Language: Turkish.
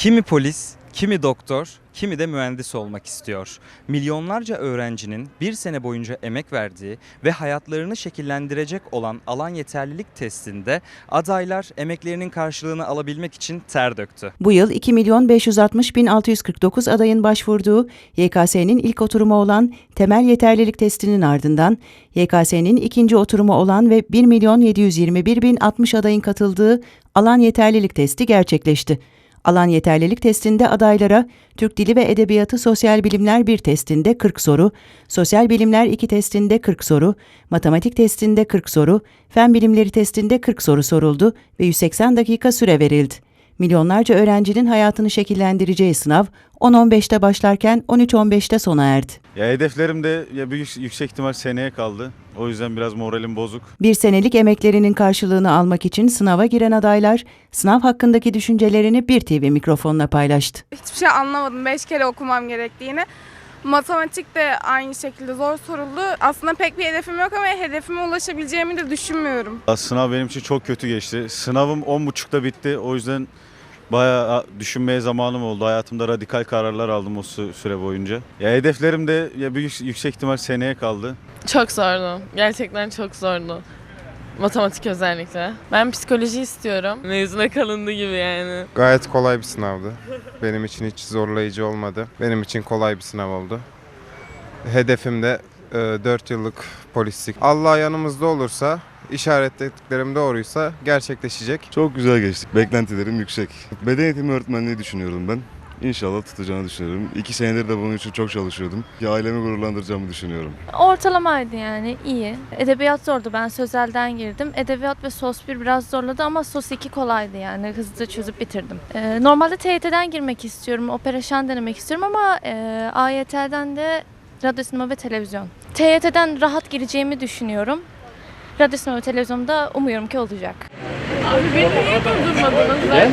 Kimi polis, kimi doktor, kimi de mühendis olmak istiyor. Milyonlarca öğrencinin bir sene boyunca emek verdiği ve hayatlarını şekillendirecek olan alan yeterlilik testinde adaylar emeklerinin karşılığını alabilmek için ter döktü. Bu yıl 2 milyon 560 bin 649 adayın başvurduğu YKS'nin ilk oturumu olan temel yeterlilik testinin ardından YKS'nin ikinci oturumu olan ve 1 milyon 721 bin 60 adayın katıldığı alan yeterlilik testi gerçekleşti. Alan yeterlilik testinde adaylara Türk Dili ve Edebiyatı Sosyal Bilimler 1 testinde 40 soru, Sosyal Bilimler 2 testinde 40 soru, Matematik testinde 40 soru, Fen Bilimleri testinde 40 soru soruldu ve 180 dakika süre verildi. Milyonlarca öğrencinin hayatını şekillendireceği sınav 10-15'te başlarken 13-15'te sona erdi. Ya hedeflerim de ya büyük yüksek ihtimal seneye kaldı. O yüzden biraz moralim bozuk. Bir senelik emeklerinin karşılığını almak için sınava giren adaylar, sınav hakkındaki düşüncelerini bir TV mikrofonla paylaştı. Hiçbir şey anlamadım. Beş kere okumam gerektiğini. Matematik de aynı şekilde zor soruldu. Aslında pek bir hedefim yok ama hedefime ulaşabileceğimi de düşünmüyorum. Sınav benim için çok kötü geçti. Sınavım 10.30'da bitti. O yüzden bayağı düşünmeye zamanım oldu. Hayatımda radikal kararlar aldım o sü- süre boyunca. Ya hedeflerim de ya büyük yüksek ihtimal seneye kaldı. Çok zordu. Gerçekten çok zordu. Matematik özellikle. Ben psikoloji istiyorum. Mezuna kalındı gibi yani. Gayet kolay bir sınavdı. Benim için hiç zorlayıcı olmadı. Benim için kolay bir sınav oldu. Hedefim de 4 yıllık polislik. Allah yanımızda olursa, işaretlediklerim doğruysa gerçekleşecek. Çok güzel geçtik. Beklentilerim yüksek. Beden eğitimi öğretmenliği düşünüyorum ben. İnşallah tutacağını düşünüyorum. İki senedir de bunun için çok çalışıyordum. Ki ailemi gururlandıracağımı düşünüyorum. Ortalamaydı yani iyi. Edebiyat zordu ben sözelden girdim. Edebiyat ve sos 1 biraz zorladı ama sos 2 kolaydı yani hızlıca çözüp bitirdim. Ee, normalde TYT'den girmek istiyorum, opera şan denemek istiyorum ama e, AYT'den de radyo sinema ve televizyon. TYT'den rahat gireceğimi düşünüyorum. Radyo sinema ve televizyonda umuyorum ki olacak. Abi beni niye durdurmadınız? Ben